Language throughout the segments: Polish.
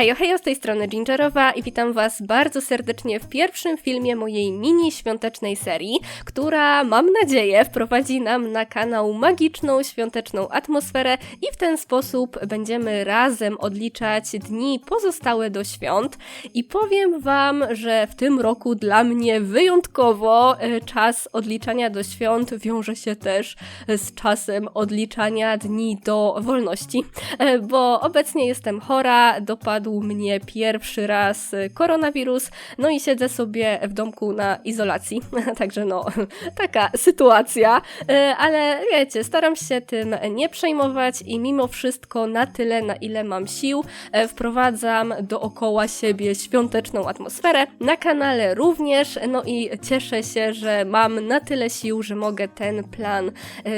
Hejo, hejo, z tej strony Gingerowa i witam Was bardzo serdecznie w pierwszym filmie mojej mini świątecznej serii, która mam nadzieję wprowadzi nam na kanał magiczną, świąteczną atmosferę i w ten sposób będziemy razem odliczać dni pozostałe do świąt. I powiem Wam, że w tym roku dla mnie wyjątkowo e, czas odliczania do świąt wiąże się też z czasem odliczania dni do wolności, e, bo obecnie jestem chora, dopadł mnie pierwszy raz koronawirus, no i siedzę sobie w domku na izolacji, także no, taka sytuacja, e, ale wiecie, staram się tym nie przejmować i mimo wszystko na tyle, na ile mam sił, e, wprowadzam dookoła siebie świąteczną atmosferę, na kanale również, no i cieszę się, że mam na tyle sił, że mogę ten plan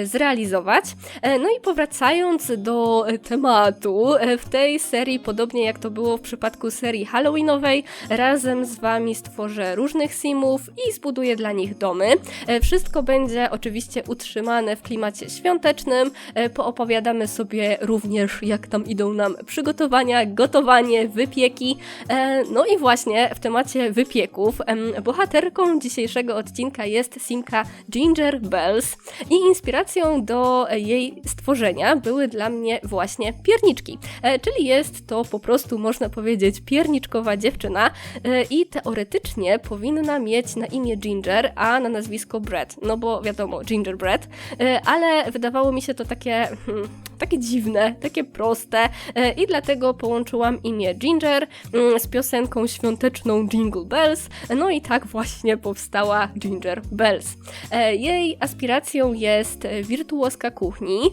zrealizować. No i powracając do tematu, w tej serii, podobnie jak to było w przypadku serii Halloweenowej, razem z Wami stworzę różnych simów i zbuduję dla nich domy. E, wszystko będzie oczywiście utrzymane w klimacie świątecznym. E, poopowiadamy sobie również, jak tam idą nam przygotowania, gotowanie, wypieki. E, no i właśnie w temacie wypieków bohaterką dzisiejszego odcinka jest simka Ginger Bells i inspiracją do jej stworzenia były dla mnie właśnie pierniczki, czyli jest to po prostu można powiedzieć pierniczkowa dziewczyna e, i teoretycznie powinna mieć na imię Ginger, a na nazwisko Bread, no bo wiadomo, gingerbread, e, ale wydawało mi się to takie, hmm, takie dziwne, takie proste e, i dlatego połączyłam imię Ginger mm, z piosenką świąteczną Jingle Bells, no i tak właśnie powstała Ginger Bells. Jej aspiracją jest wirtuoska kuchni,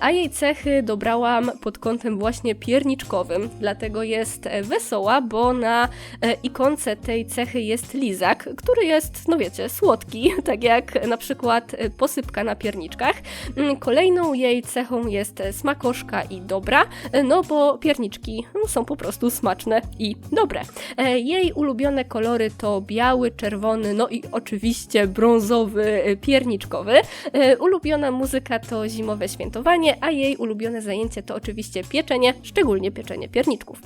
a jej cechy dobrałam pod kątem właśnie pierniczkowym, dlatego jest wesoła, bo na e, ikonce tej cechy jest lizak, który jest, no wiecie, słodki, tak jak na przykład e, posypka na pierniczkach. Mm, kolejną jej cechą jest smakoszka i dobra, e, no bo pierniczki no, są po prostu smaczne i dobre. Jej ulubione kolory to biały, czerwony, no i oczywiście brązowy, pierniczkowy. Ulubiona muzyka to zimowe świętowanie, a jej ulubione zajęcie to oczywiście pieczenie, szczególnie pieczenie pierniczków.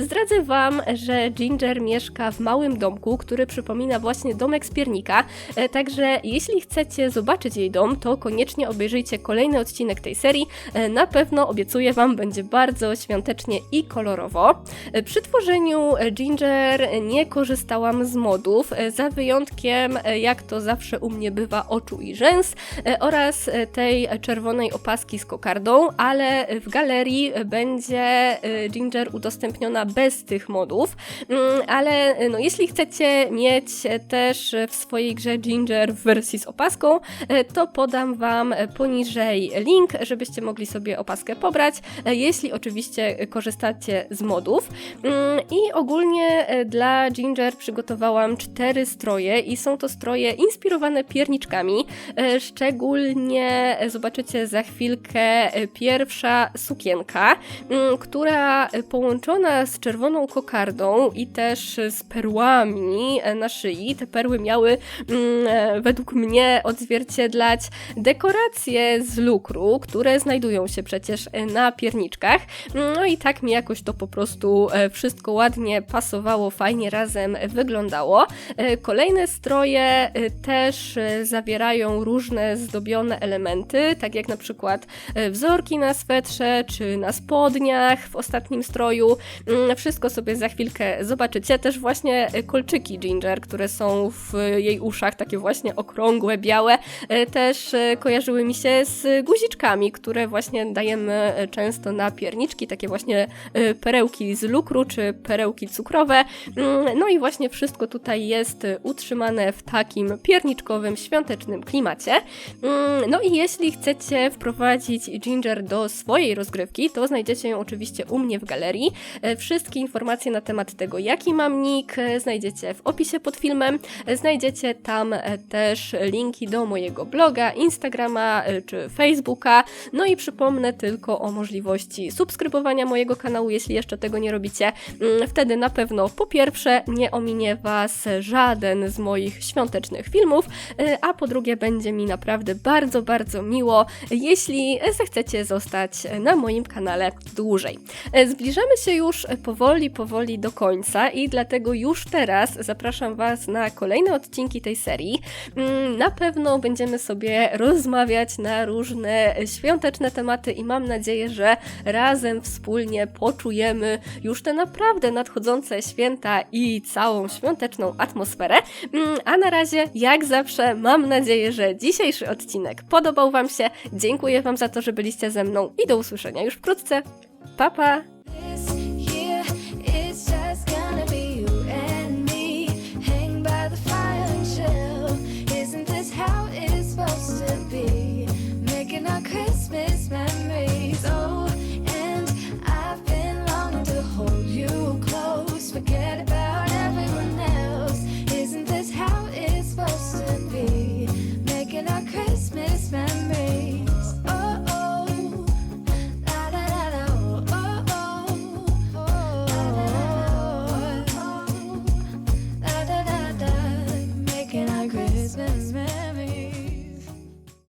Zdradzę Wam, że Ginger mieszka w małym domku, który przypomina właśnie domek z piernika, e, także jeśli chcecie zobaczyć jej dom, to koniecznie obejrzyjcie kolejny odcinek tej serii. E, na pewno obiecuję Wam, będzie bardzo świątecznie i kolorowo. E, przy tworzeniu Ginger nie korzystałam z modów, za wyjątkiem, jak to zawsze u mnie bywa, oczu i rzęs oraz tej czerwonej opaski z kokardą, ale w galerii będzie Ginger udostępniona bez tych modów, mm, ale no, jeśli chcecie mieć też w swojej grze Ginger w wersji z opaską, e, to podam Wam poniżej link, żebyście mogli sobie opaskę pobrać, e, jeśli oczywiście korzystacie z modów. Mm, I ogólnie e, dla Ginger przygotowałam cztery stroje i są to stroje inspirowane pierniczkami, szczególnie zobaczycie za chwilkę pierwsza sukienka, mm, która połączona z czerwoną kokardą i też z perłami na szyi. Te perły miały mm, e, według mnie odzwierciedlać dekoracje z lukru, które znajdują się przecież na pierniczkach. No i tak mi jakoś to po prostu e, wszystko ładnie pasowało, fajnie razem wyglądało. E, kolejne stroje też zawierają różne zdobione elementy, tak jak na przykład wzorki na swetrze czy na spodniach w ostatnim stroju. Mm, wszystko sobie za chwilkę zobaczycie. Też właśnie kolczyki Ginger, które są w jej uszach, takie właśnie okrągłe, białe, e, też e, kojarzyły mi się z guziczkami, które właśnie dajemy e, często na pierniczki, takie właśnie perełki z lukru czy perełki cukrowe. Mm, no i właśnie wszystko tutaj jest utrzymane w takim pierniczkowym, świątecznym klimacie. Mm, no i jeśli chcecie wprowadzić Ginger do swojej rozgrywki, to znajdziecie ją oczywiście u mnie w galerii. Wszystkie informacje na temat tego, jaki mam nick, e, znajdziecie w opisie pod filmem. E, znajdziecie tam e, też linki do mojego bloga, Instagrama czy Facebooka. No i przypomnę tylko o możliwości subskrybowania mojego kanału, jeśli jeszcze tego nie robicie. Mm, wtedy na pewno po pierwsze nie ominie Was żaden z moich świątecznych filmów, a po drugie będzie mi naprawdę bardzo, bardzo miło, jeśli zechcecie zostać na moim kanale dłużej. Zbliżamy się już już powoli, powoli do końca i dlatego już teraz zapraszam Was na kolejne odcinki tej serii. Mm, Na pewno będziemy sobie rozmawiać na różne świąteczne tematy i mam nadzieję, że razem wspólnie poczujemy już te naprawdę nadchodzące święta i całą świąteczną atmosferę. Mm, A na razie, jak zawsze, mam nadzieję, że dzisiejszy odcinek podobał Wam się. Dziękuję Wam za to, że byliście ze mną i do usłyszenia już wkrótce. Pa, pa!